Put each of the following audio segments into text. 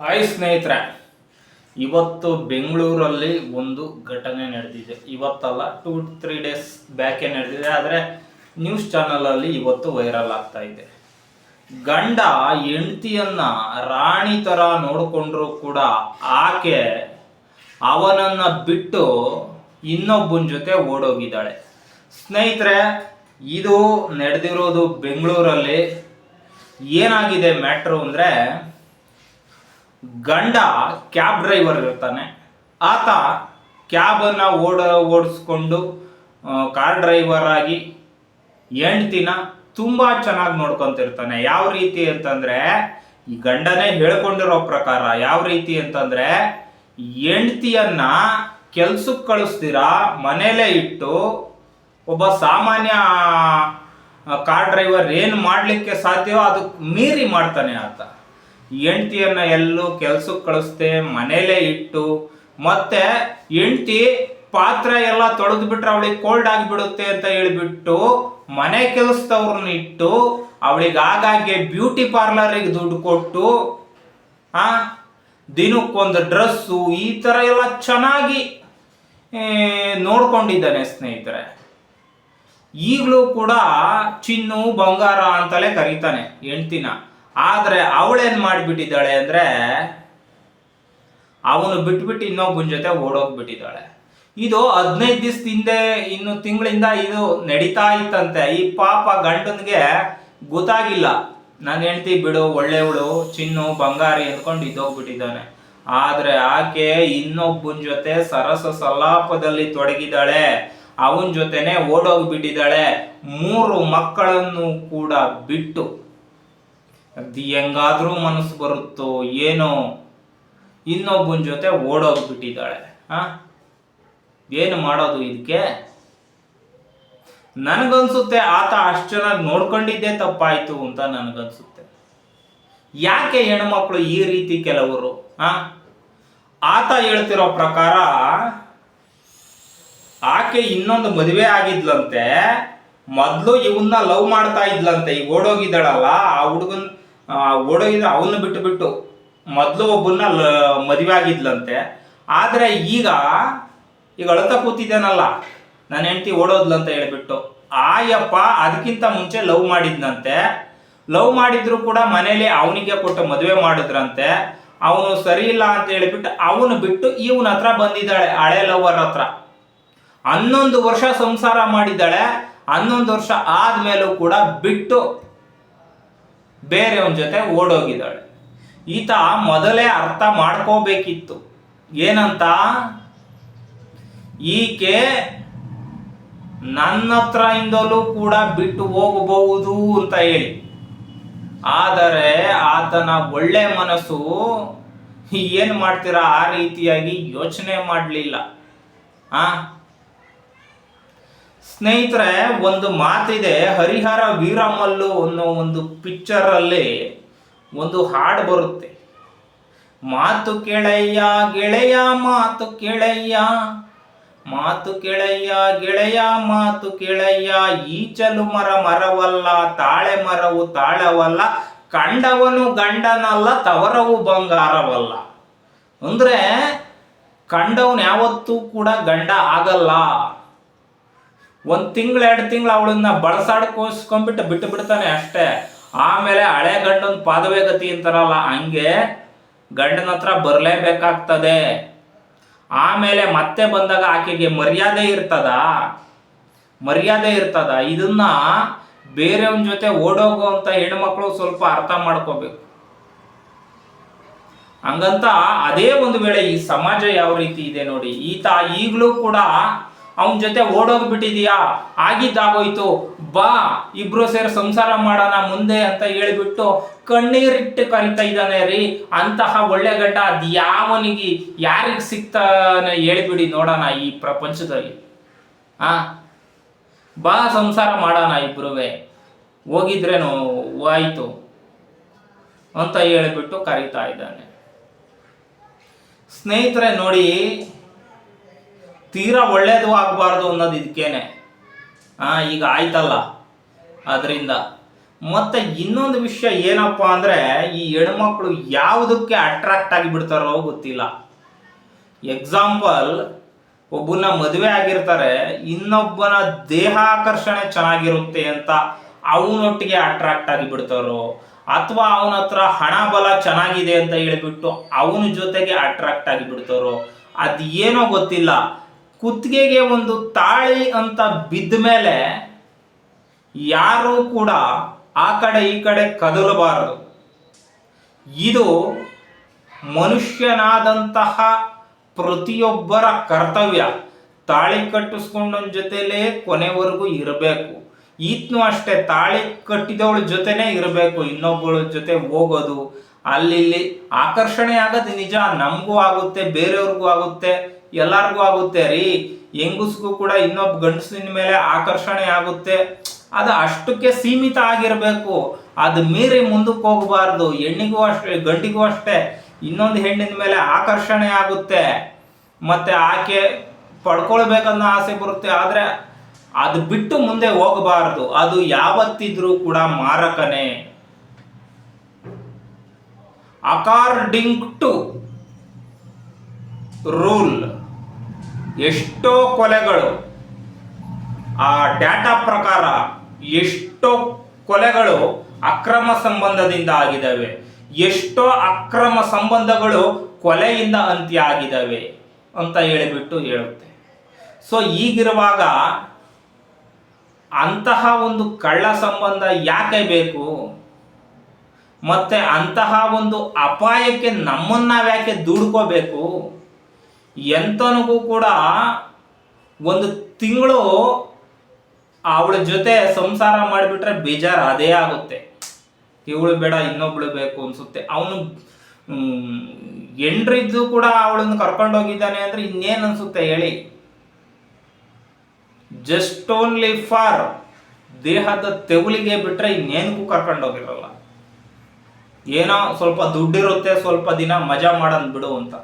Hi ಸ್ನೇಹಿತರೆ, ಇವತ್ತು ಬೆಂಗಳೂರಲ್ಲಿ ಒಂದು ಘಟನೆ ನಡೆದಿದೆ. ಇವತ್ತಲ್ಲ ಟೂ ತ್ರೀ ಡೇಸ್ ಬ್ಯಾಕೆ ನಡೆದಿದೆ. ಆದರೆ ನ್ಯೂಸ್ ಚಾನಲಲ್ಲಿ ಇವತ್ತು ವೈರಲ್ ಆಗ್ತಾ ಇದೆ. ಗಂಡ ಹೆಂಡತಿಯನ್ನ ರಾಣಿ ಥರ ನೋಡಿಕೊಂಡ್ರು ಕೂಡ ಆಕೆ ಅವನನ್ನ ಬಿಟ್ಟು ಇನ್ನೊಬ್ಬನ ಜೊತೆ ಓಡೋಗಿದ್ದಾಳೆ. ಸ್ನೇಹಿತರೆ, ಇದು ನಡೆದಿರೋದು ಬೆಂಗಳೂರಲ್ಲಿ. ಏನಾಗಿದೆ ಮ್ಯಾಟ್ರು ಅಂದರೆ ಗಂಡ ಕ್ಯಾಬ್ ಡ್ರೈವರ್ ಇರ್ತಾನೆ. ಆತ ಕ್ಯಾಬನ್ನು ಓಡ, ಓಡಿಸ್ಕೊಂಡು ಕಾರ್ ಡ್ರೈವರ್ ಆಗಿ ಹೆಂಡ್ತಿನ ತುಂಬ ಚೆನ್ನಾಗಿ ನೋಡ್ಕೊತಿರ್ತಾನೆ. ಯಾವ ರೀತಿ ಅಂತಂದರೆ, ಈ ಗಂಡನೇ ಹೇಳ್ಕೊಂಡಿರೋ ಪ್ರಕಾರ ಯಾವ ರೀತಿ ಅಂತಂದರೆ, ಹೆಂಡ್ತಿಯನ್ನ ಕೆಲ್ಸಕ್ಕೆ ಕಳಿಸ್ತೀರಾ, ಮನೇಲೇ ಇಟ್ಟು ಒಬ್ಬ ಸಾಮಾನ್ಯ ಕಾರ್ ಡ್ರೈವರ್ ಏನು ಮಾಡಲಿಕ್ಕೆ ಸಾಧ್ಯವೋ ಅದಕ್ಕೆ ಮೀರಿ ಮಾಡ್ತಾನೆ ಆತ. ಹೆಂಡ್ತಿಯನ್ನ ಎಲ್ಲೂ ಕೆಲ್ಸಕ್ಕೆ ಕಳಿಸ್ದೆ, ಮನೇಲೇ ಇಟ್ಟು, ಮತ್ತೆ ಹೆಂಡ್ತಿ ಪಾತ್ರೆ ಎಲ್ಲ ತೊಳೆದು ಬಿಟ್ರೆ ಅವಳಿಗೆ ಕೋಲ್ಡ್ ಆಗಿಬಿಡುತ್ತೆ ಅಂತ ಹೇಳ್ಬಿಟ್ಟು ಮನೆ ಕೆಲಸದವ್ರನ್ನ ಇಟ್ಟು, ಅವಳಿಗೆ ಆಗಾಗ್ಗೆ ಬ್ಯೂಟಿ ಪಾರ್ಲರಿಗೆ ದುಡ್ಡು ಕೊಟ್ಟು, ಆ, ದಿನಕ್ಕೊಂದು ಡ್ರೆಸ್ಸು ಈ ಥರ ಎಲ್ಲ ಚೆನ್ನಾಗಿ ನೋಡ್ಕೊಂಡಿದ್ದಾನೆ ಸ್ನೇಹಿತರೆ. ಈಗಲೂ ಕೂಡ ಚಿನ್ನು ಬಂಗಾರ ಅಂತಲೇ ಕರೀತಾನೆ ಹೆಂಡ್ತಿನ. ಆದರೆ ಅವಳೇನು ಮಾಡಿಬಿಟ್ಟಿದ್ದಾಳೆ ಅಂದರೆ ಅವನು ಬಿಟ್ಬಿಟ್ಟು ಇನ್ನೊಬ್ಬನ ಜೊತೆ ಓಡೋಗ್ಬಿಟ್ಟಿದ್ದಾಳೆ. ಇದು ಹದಿನೈದು ದಿವಸ ಹಿಂದೆ, ಇನ್ನು ತಿಂಗಳಿಂದ ಇದು ನಡೀತಾ ಇತ್ತಂತೆ. ಈ ಪಾಪ ಗಂಡನಿಗೆ ಗೊತ್ತಾಗಿಲ್ಲ. ನನ್ನ ಹೆಂಡ್ತಿ ಬಿಡು ಒಳ್ಳೆಯವಳು ಚಿನ್ನು, ಬಂಗಾರಿ ಅಂದ್ಕೊಂಡು ಇದ್ದೋಗ್ಬಿಟ್ಟಿದ್ದಾನೆ. ಆದರೆ ಆಕೆ ಇನ್ನೊಬ್ಬನ ಜೊತೆ ಸರಸ ಸಲ್ಲಾಪದಲ್ಲಿ ತೊಡಗಿದ್ದಾಳೆ. ಅವನ ಜೊತೆನೆ ಓಡೋಗ್ಬಿಟ್ಟಿದ್ದಾಳೆ. ಮೂರು ಮಕ್ಕಳನ್ನು ಕೂಡ ಬಿಟ್ಟು ಅದು ಹೆಂಗಾದ್ರೂ ಮನಸ್ಸು ಬರುತ್ತೋ ಏನೋ, ಇನ್ನೊಬ್ಬನ ಜೊತೆ ಓಡೋಗ್ಬಿಟ್ಟಿದ್ದಾಳೆ ಹಾಂ ಏನು ಮಾಡೋದು ಇದಕ್ಕೆ ನನಗನ್ಸುತ್ತೆ ಆತ ಅಷ್ಟು ಚೆನ್ನಾಗಿ ನೋಡ್ಕೊಂಡಿದ್ದೇ ತಪ್ಪಾಯ್ತು ಅಂತ ನನಗನ್ಸುತ್ತೆ. ಯಾಕೆ ಹೆಣ್ಮಕ್ಳು ಈ ರೀತಿ ಕೆಲವರು, ಆ? ಆತ ಹೇಳ್ತಿರೋ ಪ್ರಕಾರ, ಆಕೆ ಇನ್ನೊಂದು ಮದುವೆ ಆಗಿದ್ಲಂತೆ, ಮೊದಲು ಇವನ್ನ ಲವ್ ಮಾಡ್ತಾ ಇದ್ಲಂತೆ ಈಗ ಓಡೋಗಿದ್ದಾಳಲ್ಲ, ಆ ಹುಡುಗನ್ ಆ, ಓಡೋಗಿದ್ದ ಅವನ್ನ ಬಿಟ್ಟು ಬಿಟ್ಟು ಮೊದಲು ಒಬ್ಬನ್ನ ಮದುವೆ ಆಗಿದ್ಲಂತೆ ಆದರೆ ಈಗ ಈಗ ಅಳ್ತಾ ಕೂತಿದ್ದೇನಲ್ಲ ನನ್ನ ಹೆಂಡತಿ ಓಡೋದ್ಲಂತ ಹೇಳ್ಬಿಟ್ಟು. ಆಯಪ್ಪ ಅದಕ್ಕಿಂತ ಮುಂಚೆ ಲವ್ ಮಾಡಿದ್ನಂತೆ. ಲವ್ ಮಾಡಿದ್ರು ಕೂಡ ಮನೇಲಿ ಅವನಿಗೆ ಕೊಟ್ಟು ಮದುವೆ ಮಾಡಿದ್ರಂತೆ. ಅವನು ಸರಿ ಇಲ್ಲ ಅಂತ ಹೇಳಿಬಿಟ್ಟು ಅವನು ಬಿಟ್ಟು ಇವನ ಹತ್ರ ಬಂದಿದ್ದಾಳೆ ಹಳೆ ಲವರ್ ಹತ್ರ. ಹನ್ನೊಂದು ವರ್ಷ ಸಂಸಾರ ಮಾಡಿದ್ದಾಳೆ ಹನ್ನೊಂದು ವರ್ಷ ಆದ್ಮೇಲೂ ಕೂಡ ಬಿಟ್ಟು ಬೇರೆಯವನ ಜೊತೆ ಓಡೋಗಿದ್ದಾಳೆ. ಈತ ಮೊದಲೇ ಅರ್ಥ ಮಾಡ್ಕೋಬೇಕಿತ್ತು. ಏನಂತ? ಈಕೆ ನನ್ನ ಹತ್ರ ಇಂದಲೂ ಕೂಡ ಬಿಟ್ಟು ಹೋಗಬಹುದು ಅಂತ ಹೇಳಿ. ಆದರೆ ಆತನ ಒಳ್ಳೆ ಮನಸ್ಸು ಏನು ಮಾಡ್ತೀರಾ? ಆ ರೀತಿಯಾಗಿ ಯೋಚನೆ ಮಾಡಲಿಲ್ಲ. ಆ? ಸ್ನೇಹಿತರೆ, ಒಂದು ಮಾತಿದೆ, ಹರಿಹರ ವೀರಮಲ್ಲು ಅನ್ನೋ ಒಂದು ಪಿಕ್ಚರಲ್ಲಿ ಒಂದು ಹಾಡು ಬರುತ್ತೆ. ಮಾತು ಕೇಳಯ್ಯ, ಗೆಳೆಯ ಮಾತು ಕೇಳಯ್ಯ ಮಾತು ಕೇಳಯ್ಯ, ಗೆಳೆಯ ಮಾತು ಕೇಳಯ್ಯ, ಈಚಲು ಮರ ಮರವಲ್ಲ, ತಾಳೆ ಮರವು ತಾಳವಲ್ಲ, ಕಂಡವನು ಗಂಡನಲ್ಲ, ತವರವು ಬಂಗಾರವಲ್ಲ. ಅಂದ್ರೆ ಕಂಡವನು ಯಾವತ್ತೂ ಕೂಡ ಗಂಡ ಆಗಲ್ಲ. ಒಂದು ತಿಂಗಳು, ಎರಡು ತಿಂಗಳು ಅವಳನ್ನ ಬಳಸಾಡ್ಕೋಸ್ಕೊಂಡ್ಬಿಟ್ಟು ಬಿಟ್ಟು ಬಿಡ್ತಾನೆ ಅಷ್ಟೇ. ಆಮೇಲೆ ಹಳೆ ಗಂಡನ ಪಾದವೇ ಗತಿ ಅಂತಾರಲ್ಲ, ಹಂಗೆ ಗಂಡನ ಹತ್ರ ಬರಲೇಬೇಕಾಗ್ತದೆ. ಆಮೇಲೆ ಮತ್ತೆ ಬಂದಾಗ ಆಕೆಗೆ ಮರ್ಯಾದೆ ಇರ್ತದ? ಮರ್ಯಾದೆ ಇರ್ತದ? ಇದನ್ನ ಬೇರೆಯವನ ಜೊತೆ ಓಡೋಗುವಂತ ಹೆಣ್ಮಕ್ಳು ಸ್ವಲ್ಪ ಅರ್ಥ ಮಾಡ್ಕೋಬೇಕು. ಹಂಗಂತ ಅದೇ ಒಂದು ವೇಳೆ ಈ ಸಮಾಜ ಯಾವ ರೀತಿ ಇದೆ ನೋಡಿ, ಈತ ಈಗಲೂ ಕೂಡ ಅವನ ಜೊತೆ ಓಡೋಗ್ಬಿಟ್ಟಿದೀಯಾ ಆಗಿದ್ದಾಗೋಯ್ತು. ಬಾ, ಇಬ್ರು ಸೇರಿ ಸಂಸಾರ ಮಾಡೋಣ ಮುಂದೆ ಅಂತ ಹೇಳಿಬಿಟ್ಟು ಕಣ್ಣೀರಿಟ್ಟು ಕರಿತಾ ಇದ್ದಾನೆ ರೀ. ಅಂತಹ ಒಳ್ಳೆ ಗಂಡ ಅದು ಯಾವನಿಗೆ ಯಾರಿಗೆ ಸಿಗ್ತಾನೆ ಹೇಳಿಬಿಡಿ ನೋಡೋಣ ಈ ಪ್ರಪಂಚದಲ್ಲಿ. ಆ? ಬಾ, ಸಂಸಾರ ಮಾಡೋಣ ಇಬ್ರುವೆ. ಹೋಗಿದ್ರೇನು, ಆಯ್ತು ಅಂತ ಹೇಳಿಬಿಟ್ಟು ಕರೀತಾ ಇದ್ದಾನೆ. ಸ್ನೇಹಿತರೆ ನೋಡಿ ತೀರಾ ಒಳ್ಳೇದು ಆಗಬಾರ್ದು ಅನ್ನೋದು ಇದಕ್ಕೇನೆ. ಆ, ಈಗ ಆಯ್ತಲ್ಲ. ಅದರಿಂದ ಮತ್ತೆ ಇನ್ನೊಂದು ವಿಷಯ ಏನಪ್ಪ ಅಂದ್ರೆ ಈ ಹೆಣ್ಮಕ್ಳು ಯಾವುದಕ್ಕೆ ಅಟ್ರಾಕ್ಟ್ ಆಗಿ ಬಿಡ್ತಾರೋ ಗೊತ್ತಿಲ್ಲ. ಎಕ್ಸಾಂಪಲ್ ಒಬ್ಬನ ಮದುವೆ ಆಗಿರ್ತಾರೆ, ಇನ್ನೊಬ್ಬನ ದೇಹಾಕರ್ಷಣೆ ಚೆನ್ನಾಗಿರುತ್ತೆ ಅಂತ ಅವನೊಟ್ಟಿಗೆ ಅಟ್ರಾಕ್ಟ್ ಆಗಿ ಬಿಡ್ತಾರೋ, ಅಥವಾ ಅವನ ಹತ್ರ ಹಣ ಬಲ ಚೆನ್ನಾಗಿದೆ ಅಂತ ಹೇಳಿಬಿಟ್ಟು ಅವನ ಜೊತೆಗೆ ಅಟ್ರಾಕ್ಟ್ ಆಗಿ ಬಿಡ್ತಾರೋ ಅದು ಏನೋ ಗೊತ್ತಿಲ್ಲ. ಕುತ್ತಿಗೆಗೆ ಒಂದು ತಾಳಿ ಅಂತ ಬಿದ್ದ ಮೇಲೆ ಯಾರೂ ಕೂಡ ಆ ಕಡೆ ಈ ಕಡೆ ಕದಲಬಾರದು. ಇದು ಮನುಷ್ಯನಾದಂತಹ ಪ್ರತಿಯೊಬ್ಬರ ಕರ್ತವ್ಯ. ತಾಳಿ ಕಟ್ಟಿಸ್ಕೊಂಡ ಜೊತೆಲೇ ಕೊನೆವರೆಗೂ ಇರಬೇಕು. ಈತ್ನು ಅಷ್ಟೇ, ತಾಳಿ ಕಟ್ಟಿದವಳ ಜೊತೆನೇ ಇರಬೇಕು. ಇನ್ನೊಬ್ಬಳ ಜೊತೆ ಹೋಗೋದು ಅಲ್ಲಿ ಆಕರ್ಷಣೆ ಆಗೋದು ನಿಜ, ನಮಗೂ ಆಗುತ್ತೆ, ಬೇರೆಯವ್ರಿಗೂ ಆಗುತ್ತೆ. ಎಲ್ಲರಿಗೂ ಆಗುತ್ತೆ ರೀ. ಹೆಂಗಸ್ಗೂ ಕೂಡ ಇನ್ನೊಬ್ಬ ಗಂಡಸಿನ ಮೇಲೆ ಆಕರ್ಷಣೆ ಆಗುತ್ತೆ. ಅದು ಅಷ್ಟಕ್ಕೆ ಸೀಮಿತ ಆಗಿರಬೇಕು. ಅದು ಮೀರಿ ಮುಂದಕ್ಕೆ ಹೋಗಬಾರ್ದು. ಹೆಣ್ಣಿಗೂ ಅಷ್ಟೇ, ಗಂಡಿಗೂ ಅಷ್ಟೇ. ಇನ್ನೊಂದು ಹೆಣ್ಣಿನ ಮೇಲೆ ಆಕರ್ಷಣೆ ಆಗುತ್ತೆ. ಮತ್ತೆ ಆಕೆ ಪಡ್ಕೊಳ್ಬೇಕನ್ನೋ ಆಸೆ ಬರುತ್ತೆ. ಆದರೆ ಅದು ಬಿಟ್ಟು ಮುಂದೆ ಹೋಗಬಾರ್ದು. ಅದು ಯಾವತ್ತಿದ್ರೂ ಕೂಡ ಮಾರಕನೇ. According to rule. ಎಷ್ಟೋ ಕೊಲೆಗಳು. ಆ ಡಾಟಾ ಪ್ರಕಾರ ಎಷ್ಟೋ ಕೊಲೆಗಳು ಅಕ್ರಮ ಸಂಬಂಧದಿಂದ ಆಗಿದ್ದಾವೆ. ಎಷ್ಟೋ ಅಕ್ರಮ ಸಂಬಂಧಗಳು ಕೊಲೆಯಿಂದ ಅಂತ್ಯ ಆಗಿದ್ದಾವೆ ಅಂತ ಹೇಳಿಬಿಟ್ಟು ಹೇಳುತ್ತೆ. ಸೊ ಈಗಿರುವಾಗ ಅಂತಹ ಒಂದು ಕಳ್ಳ ಸಂಬಂಧ ಯಾಕೆ ಬೇಕು? ಮತ್ತೆ ಅಂತಹ ಒಂದು ಅಪಾಯಕ್ಕೆ ನಮ್ಮನ್ನ ಯಾಕೆ ದುಡ್ಕೋಬೇಕು? ಎಂತನಿಗೂ ಕೂಡ ಒಂದು ತಿಂಗಳು ಅವಳ ಜೊತೆ ಸಂಸಾರ ಮಾಡಿಬಿಟ್ರೆ ಬೇಜಾರು ಅದೇ ಆಗುತ್ತೆ. ಇವಳು ಬೇಡ, ಇನ್ನೊಬ್ಳು ಬೇಕು ಅನ್ಸುತ್ತೆ. ಅವನು ಎಂಡ್ರಿದ್ದು ಕೂಡ ಅವಳನ್ನು ಕರ್ಕೊಂಡು ಹೋಗಿದ್ದಾನೆ ಅಂದ್ರೆ ಇನ್ನೇನು ಅನ್ಸುತ್ತೆ ಹೇಳಿ? ಜಸ್ಟ್ ಓನ್ಲಿ ಫಾರ್ ದೇಹದ ತೆವಲಿಗೆ ಬಿಟ್ರೆ ಇನ್ನೇನಕ್ಕೂ ಕರ್ಕೊಂಡು ಹೋಗಿರಲ್ಲ. ಏನೋ ಸ್ವಲ್ಪ ದುಡ್ಡಿರುತ್ತೆ, ಸ್ವಲ್ಪ ದಿನ ಮಜಾ ಮಾಡನ್ ಬಿಡು ಅಂತ.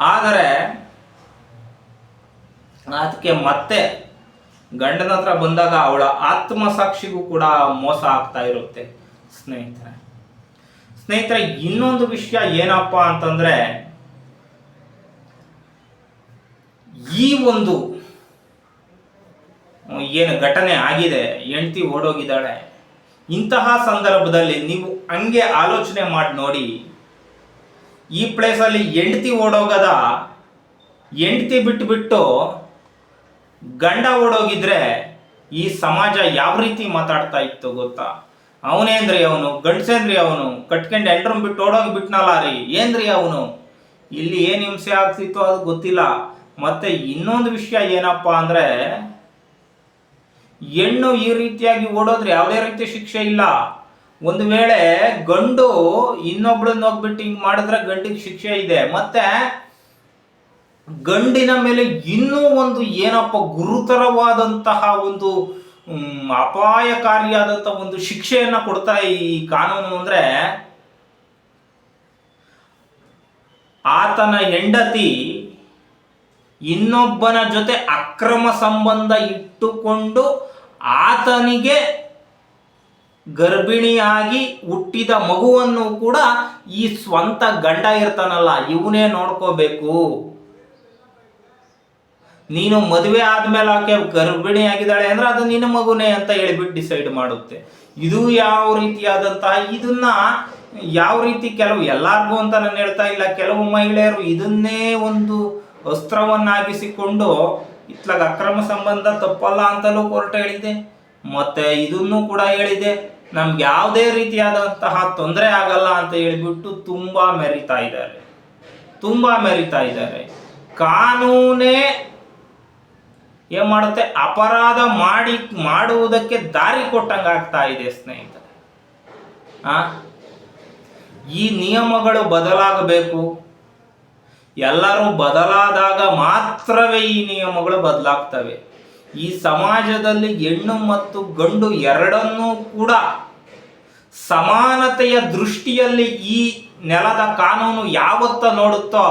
ಆದರೆ ಅದಕ್ಕೆ ಮತ್ತೆ ಗಂಡನ ಹತ್ರ ಬಂದಾಗ ಅವಳ ಆತ್ಮಸಾಕ್ಷಿಗೂ ಕೂಡ ಮೋಸ ಆಗ್ತಾ ಇರುತ್ತೆ, ಸ್ನೇಹಿತರೆ. ಸ್ನೇಹಿತರೆ, ಇನ್ನೊಂದು ವಿಷಯ ಏನಪ್ಪ ಅಂತಂದ್ರೆ, ಈ ಒಂದು, ಏನು ಘಟನೆ ಆಗಿದೆ, ಹೆಂಡತಿ ಓಡೋಗಿದ್ದಾಳೆ, ಇಂತಹ ಸಂದರ್ಭದಲ್ಲಿ ನೀವು ಹಂಗೆ ಆಲೋಚನೆ ಮಾಡಿ ನೋಡಿ ಈ ಪ್ಲೇಸಲ್ಲಿ ಹೆಂಡತಿ ಓಡೋಗದ? ಹೆಂಡತಿ ಬಿಟ್ಟುಬಿಟ್ಟು ಗಂಡ ಓಡೋಗಿದ್ರೆ ಈ ಸಮಾಜ ಯಾವ ರೀತಿ ಮಾತಾಡ್ತಾ ಇತ್ತು ಗೊತ್ತಾ? ಅವನೇನ್ರಿ ಅವನು ಗಂಡಸೇನ್ರಿ ಅವನು, ಕಟ್ಕೊಂಡು ಎಂಟ್ರನ್ ಬಿಟ್ಟು ಓಡೋಗಿ ಬಿಟ್ನಲ್ಲ ರೀ ಏನ್ರಿ ಅವನು? ಇಲ್ಲಿ ಏನು ಹಿಂಸೆ ಆಗ್ತಿತ್ತು ಅದು ಗೊತ್ತಿಲ್ಲ. ಮತ್ತೆ ಇನ್ನೊಂದು ವಿಷಯ ಏನಪ್ಪಾ ಅಂದ್ರೆ, ಹೆಣ್ಣು ಈ ರೀತಿಯಾಗಿ ಓಡೋದ್ರೆ ಯಾವುದೇ ರೀತಿ ಶಿಕ್ಷೆ ಇಲ್ಲ. ಒಂದು ವೇಳೆ ಗಂಡು ಇನ್ನೊಬ್ಳನ್ನ ಹೋಗ್ಬಿಟ್ಟು ಹಿಂಗ್ ಮಾಡಿದ್ರೆ ಗಂಡಿಗೆ ಶಿಕ್ಷೆ ಇದೆ. ಮತ್ತೆ ಗಂಡಿನ ಮೇಲೆ ಇನ್ನೂ ಒಂದು ಏನಪ್ಪ ಗುರುತರವಾದಂತಹ ಒಂದು ಅಪಾಯಕಾರಿಯಾದಂತ ಒಂದು ಶಿಕ್ಷೆಯನ್ನ ಕೊಡ್ತಾ ಈ ಕಾನೂನು ಅಂದ್ರೆ, ಆತನ ಹೆಂಡತಿ ಇನ್ನೊಬ್ಬನ ಜೊತೆ ಅಕ್ರಮ ಸಂಬಂಧ ಇಟ್ಟುಕೊಂಡು ಆತನಿಗೆ ಗರ್ಭಿಣಿಯಾಗಿ ಹುಟ್ಟಿದ ಮಗುವನ್ನು ಕೂಡ ಈ ಸ್ವಂತ ಗಂಡ ಇರ್ತಾನಲ್ಲ, ಇವನೇ ನೋಡ್ಕೋಬೇಕು. ನೀನು ಮದುವೆ ಆದ್ಮೇಲೆ ಆಕೆ ಗರ್ಭಿಣಿ ಆಗಿದ್ದಾಳೆ ಅಂದ್ರೆ ಅದು ನಿನ್ನ ಮಗುನೇ ಅಂತ ಹೇಳಿಬಿಟ್ಟು ಡಿಸೈಡ್ ಮಾಡುತ್ತೆ. ಇದು ಯಾವ ರೀತಿಯಾದಂತಹ ಇದನ್ನ ಯಾವ ರೀತಿ ಕೆಲವು ಎಲ್ಲಾರ್ಗೂ ಅಂತ ನಾನು ಹೇಳ್ತಾ ಇಲ್ಲ, ಕೆಲವು ಮಹಿಳೆಯರು ಇದನ್ನೇ ಒಂದು ಅಸ್ತ್ರವನ್ನಾಗಿಸಿಕೊಂಡು ಇತ್ಲಾಗ ಅಕ್ರಮ ಸಂಬಂಧ ತಪ್ಪಲ್ಲ ಅಂತಲೂ ಕೋರ್ಟ್ ಹೇಳಿದೆ ಮತ್ತೆ ಇದನ್ನು ಕೂಡ ಹೇಳಿದೆ. ನಮ್ಗೆ ಯಾವುದೇ ರೀತಿಯಾದಂತಹ ತೊಂದರೆ ಆಗಲ್ಲ ಅಂತ ಹೇಳಿಬಿಟ್ಟು ತುಂಬಾ ಮೆರಿತಾ ಇದ್ದಾರೆ. ತುಂಬಾ ಮೆರಿತಾ ಇದ್ದಾರೆ. ಕಾನೂನೇ ಏನ್ ಮಾಡುತ್ತೆ ಅಪರಾಧ ಮಾಡಿ, ಮಾಡುವುದಕ್ಕೆ ದಾರಿ ಕೊಟ್ಟಂಗೆ ಆಗ್ತಾ ಇದೆ ಸ್ನೇಹಿತರೆ. ಆ? ಈ ನಿಯಮಗಳು ಬದಲಾಗಬೇಕು. ಎಲ್ಲರೂ ಬದಲಾದಾಗ ಮಾತ್ರವೇ ಈ ನಿಯಮಗಳು ಬದಲಾಗ್ತವೆ. ಈ ಸಮಾಜದಲ್ಲಿ ಹೆಣ್ಣು ಮತ್ತು ಗಂಡು ಎರಡನ್ನೂ ಕೂಡ ಸಮಾನತೆಯ ದೃಷ್ಟಿಯಲ್ಲಿ ಈ ನೆಲದ ಕಾನೂನು ಯಾವತ್ತ ನೋಡುತ್ತೋ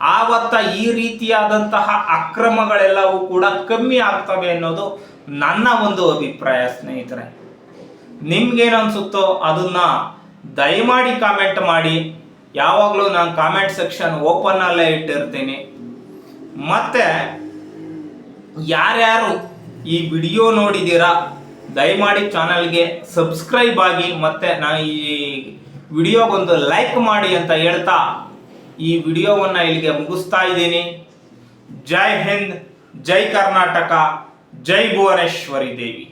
ಆವತ್ತ ಈ ರೀತಿಯಾದಂತಹ ಅಕ್ರಮಗಳೆಲ್ಲವೂ ಕೂಡ ಕಮ್ಮಿ ಆಗ್ತವೆ ಅನ್ನೋದು ನನ್ನ ಒಂದು ಅಭಿಪ್ರಾಯ ಸ್ನೇಹಿತರೆ. ನಿಮ್ಗೇನನ್ಸುತ್ತೋ ಅದನ್ನ ದಯಮಾಡಿ ಕಾಮೆಂಟ್ ಮಾಡಿ. ಯಾವಾಗಲೂ ನಾನು ಕಾಮೆಂಟ್ ಸೆಕ್ಷನ್ ಓಪನ್ ಅಲ್ಲೇ ಇಟ್ಟಿರ್ತೀನಿ. ಮತ್ತೆ ಯಾರ್ಯಾರು ಈ ವಿಡಿಯೋ ನೋಡಿದ್ದೀರಾ, ದಯಮಾಡಿ ಚಾನಲ್ಗೆ ಸಬ್ಸ್ಕ್ರೈಬ್ ಆಗಿ ಮತ್ತೆ ನಾ ಈ ವಿಡಿಯೋಗೊಂದು ಲೈಕ್ ಮಾಡಿ ಅಂತ ಹೇಳ್ತಾ ಈ ವಿಡಿಯೋವನ್ನು ಇಲ್ಲಿಗೆ ಮುಗಿಸ್ತಾ ಇದ್ದೀನಿ. ಜೈ ಹಿಂದ್, ಜೈ ಕರ್ನಾಟಕ, ಜೈ ಭುವನೇಶ್ವರಿ ದೇವಿ.